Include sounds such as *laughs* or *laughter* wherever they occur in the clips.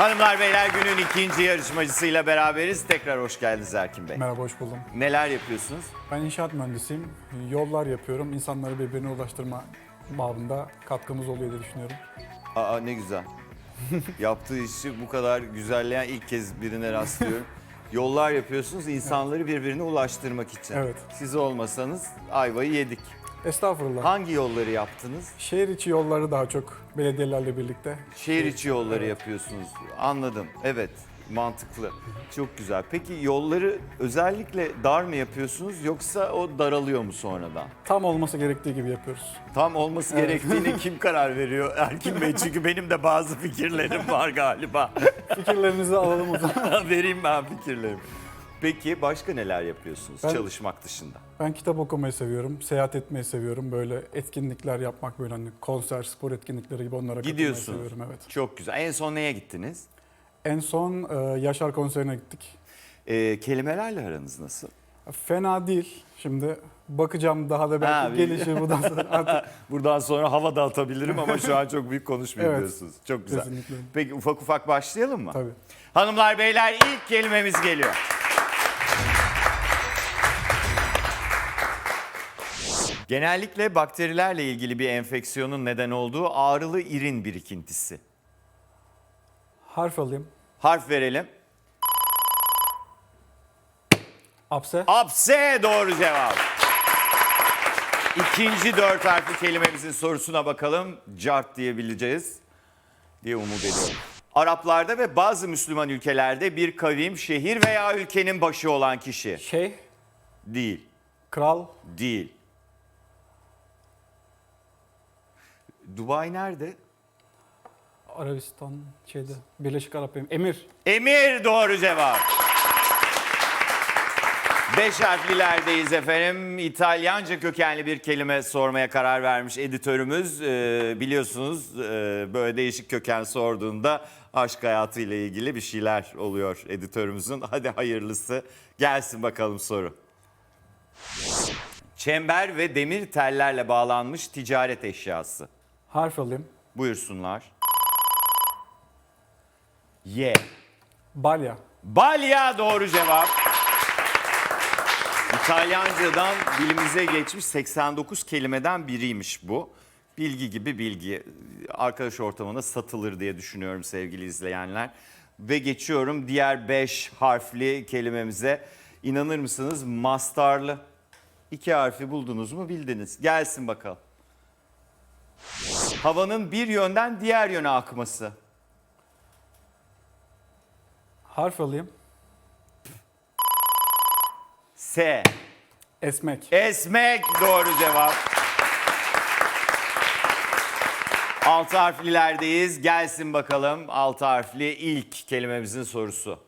Hanımlar beyler günün ikinci yarışmacısıyla beraberiz. Tekrar hoş geldiniz Erkin Bey. Merhaba, hoş buldum. Neler yapıyorsunuz? Ben inşaat mühendisiyim. Yollar yapıyorum. İnsanları birbirine ulaştırma babında katkımız oluyor diye düşünüyorum. Aa ne güzel. *laughs* Yaptığı işi bu kadar güzelleyen ilk kez birine rastlıyorum. *laughs* Yollar yapıyorsunuz insanları birbirine ulaştırmak için. Evet. Siz olmasanız ayvayı yedik. Estağfurullah. Hangi yolları yaptınız? Şehir içi yolları daha çok belediyelerle birlikte. Şehir içi yolları yapıyorsunuz. Anladım. Evet. Mantıklı. Çok güzel. Peki yolları özellikle dar mı yapıyorsunuz yoksa o daralıyor mu sonradan? Tam olması gerektiği gibi yapıyoruz. Tam olması gerektiğine kim karar veriyor Erkin Bey? Çünkü benim de bazı fikirlerim var galiba. Fikirlerinizi alalım o zaman. *laughs* Vereyim ben fikirlerimi. Peki başka neler yapıyorsunuz Ben- çalışmak dışında? Ben kitap okumayı seviyorum, seyahat etmeyi seviyorum. Böyle etkinlikler yapmak böyle hani konser, spor etkinlikleri gibi onlara katılmayı Gidiyorsunuz. seviyorum. Evet. Çok güzel. En son neye gittiniz? En son e, Yaşar konserine gittik. Ee, kelimelerle aranız nasıl? Fena değil. Şimdi bakacağım daha da belki Ha, bir- gelişir buradan sonra *laughs* artık. Buradan sonra hava da atabilirim ama şu an çok büyük konuşmayayım Evet. diyorsunuz. Çok güzel. Kesinlikle. Peki ufak ufak başlayalım mı? Tabii. Hanımlar beyler ilk kelimemiz geliyor. Genellikle bakterilerle ilgili bir enfeksiyonun neden olduğu ağrılı irin birikintisi. Harf alayım. Harf verelim. Apse. Apse doğru cevap. İkinci dört harfli kelimemizin sorusuna bakalım. Cart diyebileceğiz diye umut ediyorum. Araplarda ve bazı Müslüman ülkelerde bir kavim, şehir veya ülkenin başı olan kişi. Şey. Değil, Kral. değil. Dubai nerede? Arabistan şeyde Birleşik Arap Emirlikleri. Emir. Emir doğru cevap. Beş harflilerdeyiz efendim. İtalyanca kökenli bir kelime sormaya karar vermiş editörümüz. Ee, biliyorsunuz e, böyle değişik köken sorduğunda aşk hayatıyla ilgili bir şeyler oluyor editörümüzün. Hadi hayırlısı gelsin bakalım soru. Çember ve demir tellerle bağlanmış ticaret eşyası. Harf alayım. Buyursunlar. Y. Balya. Balya doğru cevap. İtalyancadan dilimize geçmiş 89 kelimeden biriymiş bu. Bilgi gibi bilgi. Arkadaş ortamında satılır diye düşünüyorum sevgili izleyenler. Ve geçiyorum diğer 5 harfli kelimemize. İnanır mısınız? Mastarlı. İki harfi buldunuz mu bildiniz. Gelsin bakalım. Havanın bir yönden diğer yöne akması. Harf alayım. S. Esmek. Esmek doğru cevap. Altı harflilerdeyiz. Gelsin bakalım altı harfli ilk kelimemizin sorusu.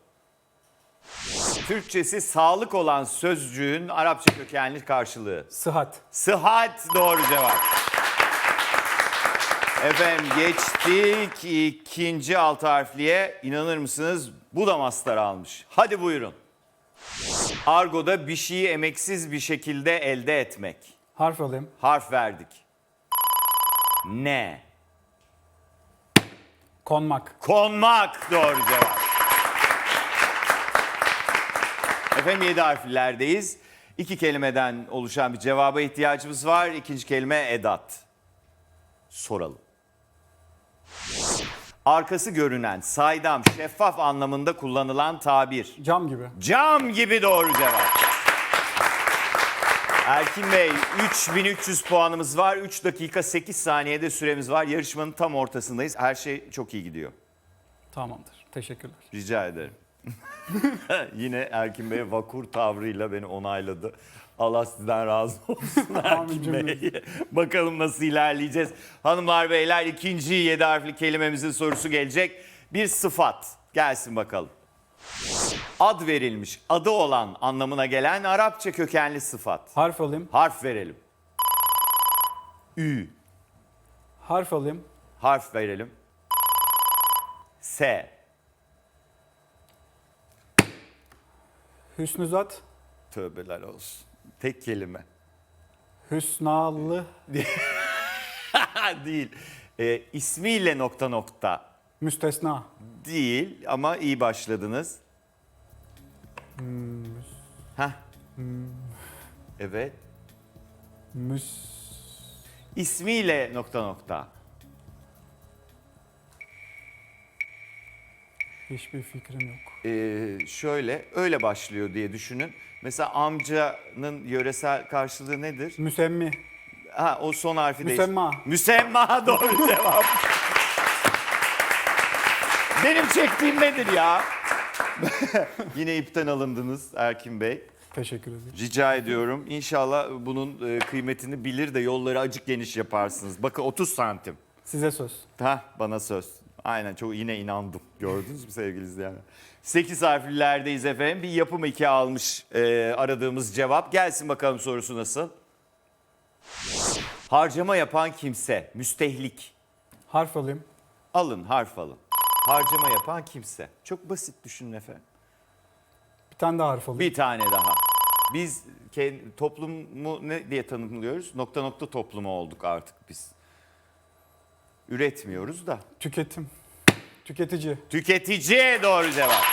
Türkçesi sağlık olan sözcüğün Arapça kökenli karşılığı. Sıhhat. Sıhhat doğru cevap. Efendim geçtik ikinci altı harfliye. İnanır mısınız? Bu da master almış. Hadi buyurun. Argo'da bir şeyi emeksiz bir şekilde elde etmek. Harf alayım. Harf verdik. Ne? Konmak. Konmak doğru cevap. Efendim yedi harflerdeyiz. İki kelimeden oluşan bir cevaba ihtiyacımız var. İkinci kelime edat. Soralım. Arkası görünen, saydam, şeffaf anlamında kullanılan tabir. Cam gibi. Cam gibi doğru cevap. Erkin Bey 3300 puanımız var. 3 dakika 8 saniyede süremiz var. Yarışmanın tam ortasındayız. Her şey çok iyi gidiyor. Tamamdır. Teşekkürler. Rica ederim. *laughs* Yine Erkin Bey vakur tavrıyla beni onayladı. Allah sizden razı olsun *laughs* Erkin Bey. *laughs* Bakalım nasıl ilerleyeceğiz. Hanımlar beyler ikinci yedi harfli kelimemizin sorusu gelecek. Bir sıfat. Gelsin bakalım. Ad verilmiş, adı olan anlamına gelen Arapça kökenli sıfat. Harf alayım. Harf verelim. Ü. Harf alayım. Harf verelim. S. Hüsnüzat. Tövbeler olsun. Tek kelime. Hüsnalı. *laughs* Değil. Ee, ismiyle nokta nokta. Müstesna. Değil ama iyi başladınız. Heh. Evet. Müs... İsmiyle nokta nokta. Hiçbir fikrim yok. Ee, şöyle öyle başlıyor diye düşünün. Mesela amcanın yöresel karşılığı nedir? Müsemmi. Ha o son harfi değiş- Müsemma. Müsemma *laughs* doğru cevap. Benim çektiğim nedir ya? *laughs* Yine ipten alındınız Erkin Bey. Teşekkür ederim. Rica ediyorum. İnşallah bunun e, kıymetini bilir de yolları acık geniş yaparsınız. Bakın 30 santim. Size söz. Ha bana söz. Aynen çok yine inandım. Gördünüz mü sevgili izleyenler? 8 harflilerdeyiz efendim. Bir yapım eki almış e, aradığımız cevap. Gelsin bakalım sorusu nasıl? Harcama yapan kimse, müstehlik. Harf alayım. Alın, harf alın. Harcama yapan kimse. Çok basit düşünün efendim. Bir tane daha harf alayım. Bir tane daha. Biz kendi, toplumu ne diye tanımlıyoruz? Nokta nokta toplumu olduk artık biz. Üretmiyoruz da. Tüketim. Tüketici. Tüketici doğru cevap.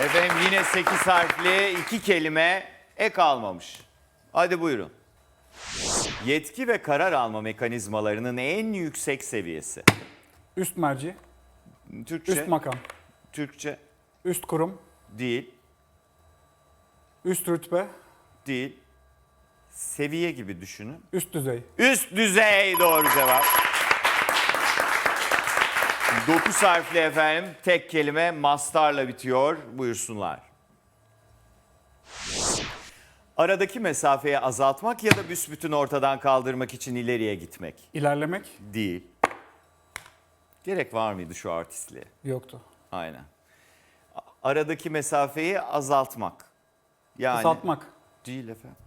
Efendim yine 8 harfli iki kelime ek almamış. Hadi buyurun. Yetki ve karar alma mekanizmalarının en yüksek seviyesi. Üst merci. Türkçe, Üst makam. Türkçe Üst kurum. değil, Üst rütbe. değil. Seviye gibi düşünün. Üst düzey. Üst düzey doğru cevap. 9 harfli efendim tek kelime mastarla bitiyor. Buyursunlar. Aradaki mesafeyi azaltmak ya da büsbütün ortadan kaldırmak için ileriye gitmek. İlerlemek Değil. Gerek var mıydı şu artistliğe? yoktu. Aynen. A- Aradaki mesafeyi azaltmak. Yani Kısaltmak. Değil efendim.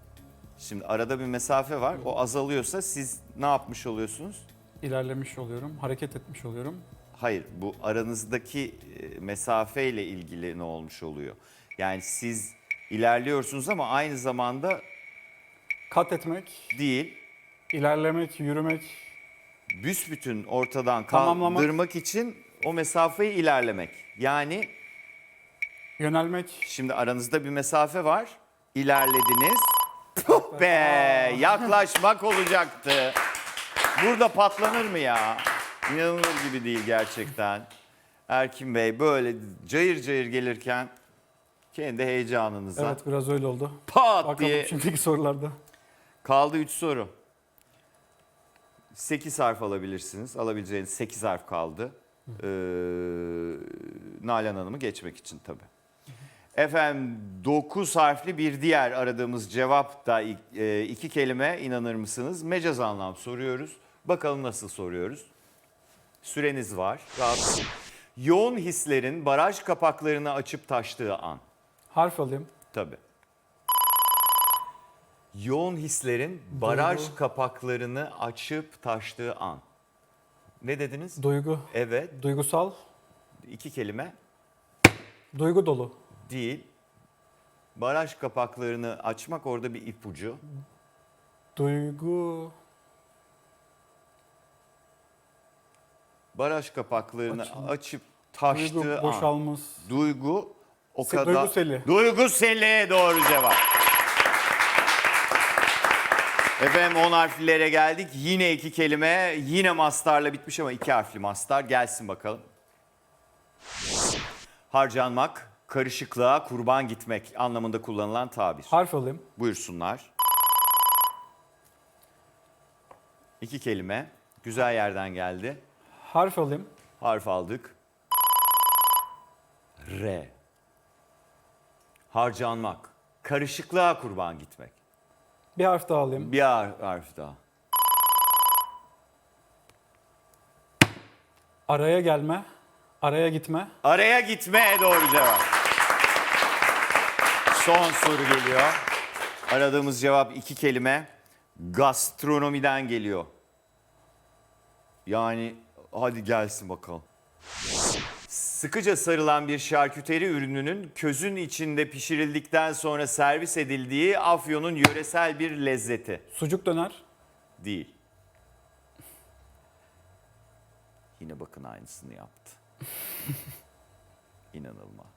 Şimdi arada bir mesafe var. O azalıyorsa siz ne yapmış oluyorsunuz? İlerlemiş oluyorum. Hareket etmiş oluyorum. Hayır, bu aranızdaki e, mesafeyle ilgili ne olmuş oluyor? Yani siz ilerliyorsunuz ama aynı zamanda Kat etmek. değil, ilerlemek, yürümek. büsbütün ortadan Tamamlamak. kaldırmak için o mesafeyi ilerlemek. Yani Yönelmek. şimdi aranızda bir mesafe var, ilerlediniz. Puh be, yaklaşmak olacaktı. Burada patlanır mı ya? İnanılır gibi değil gerçekten. Erkin Bey böyle cayır cayır gelirken kendi heyecanınıza Evet biraz öyle oldu. pat Bakalım diye şimdiki sorularda. kaldı 3 soru. 8 harf alabilirsiniz. Alabileceğiniz 8 harf kaldı. Ee, Nalan Hanım'ı geçmek için tabii. Efendim 9 harfli bir diğer aradığımız cevap da e, iki kelime inanır mısınız? Mecaz anlam soruyoruz. Bakalım nasıl soruyoruz? Süreniz var. Rahat. Yoğun hislerin baraj kapaklarını açıp taştığı an. Harf alayım. Tabii. Yoğun hislerin baraj Duygu. kapaklarını açıp taştığı an. Ne dediniz? Duygu. Evet. Duygusal. iki kelime Duygu dolu. Değil. Baraj kapaklarını açmak orada bir ipucu. Duygu. Baraj kapaklarını Açın. açıp taştığı Duygu an. boşalmış. Duygu o Se- kadar... duyguseli. Duyguseli doğru cevap. Efendim 10 harflilere geldik. Yine iki kelime. Yine mastarla bitmiş ama iki harfli mastar. Gelsin bakalım. Harcanmak, karışıklığa kurban gitmek anlamında kullanılan tabir. Harf alayım. Buyursunlar. İki kelime. Güzel yerden geldi. Harf alayım. Harf aldık. R. Harcanmak. Karışıklığa kurban gitmek. Bir harf daha alayım. Bir har- harf daha. Araya gelme. Araya gitme. Araya gitme doğru cevap. Son soru geliyor. Aradığımız cevap iki kelime. Gastronomiden geliyor. Yani hadi gelsin bakalım. Sıkıca sarılan bir şarküteri ürününün közün içinde pişirildikten sonra servis edildiği Afyon'un yöresel bir lezzeti Sucuk döner. değil. Yine bakın aynısını yaptı. *laughs* İnanılmaz.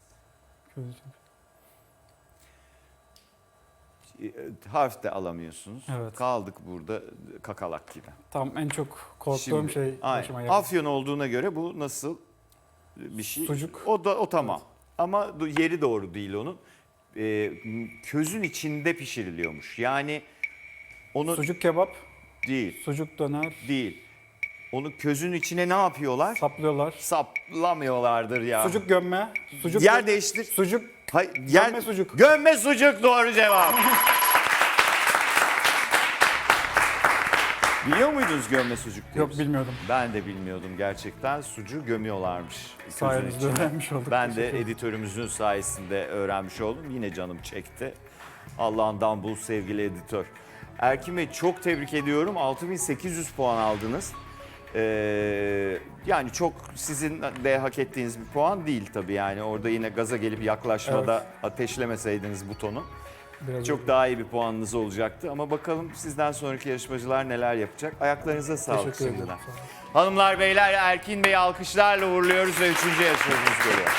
Harf de alamıyorsunuz. Evet. Kaldık burada kakalak gibi. Tam en çok korktuğum Şimdi, şey başıma geldi. Afyon olduğuna göre bu nasıl bir şey? Sucuk. O da o tamam. Ama do- yeri doğru değil onun. Ee, közün içinde pişiriliyormuş. Yani onu Sucuk kebap, değil, sucuk döner, değil. Onu közün içine ne yapıyorlar? saplıyorlar. Saplamıyorlardır ya. Sucuk gömme, sucuk Yer değiştir. sucuk Hayır, yer... Gömme sucuk. Gömme sucuk doğru cevap. *laughs* Biliyor muydunuz gömme sucuk diye yok bilmiyordum. Ben de bilmiyordum gerçekten. Sucuğu gömüyorlarmış. Sayenizde öğrenmiş olduk. Ben de editörümüzün sayesinde öğrenmiş oldum. Yine canım çekti. Allah'ından bul sevgili editör. Erkin Bey çok tebrik ediyorum. 6800 puan aldınız. Ee, yani çok sizin de hak ettiğiniz bir puan değil tabii yani. Orada yine gaza gelip yaklaşmada ateşlemeseydiniz butonu. Biraz Çok daha iyi bir puanınız olacaktı. Ama bakalım sizden sonraki yarışmacılar neler yapacak. Ayaklarınıza sağlık teşekkür ederim. şimdiden. Sağ olun. Hanımlar beyler Erkin Bey'i alkışlarla uğurluyoruz ve üçüncü yarışmacımız geliyor.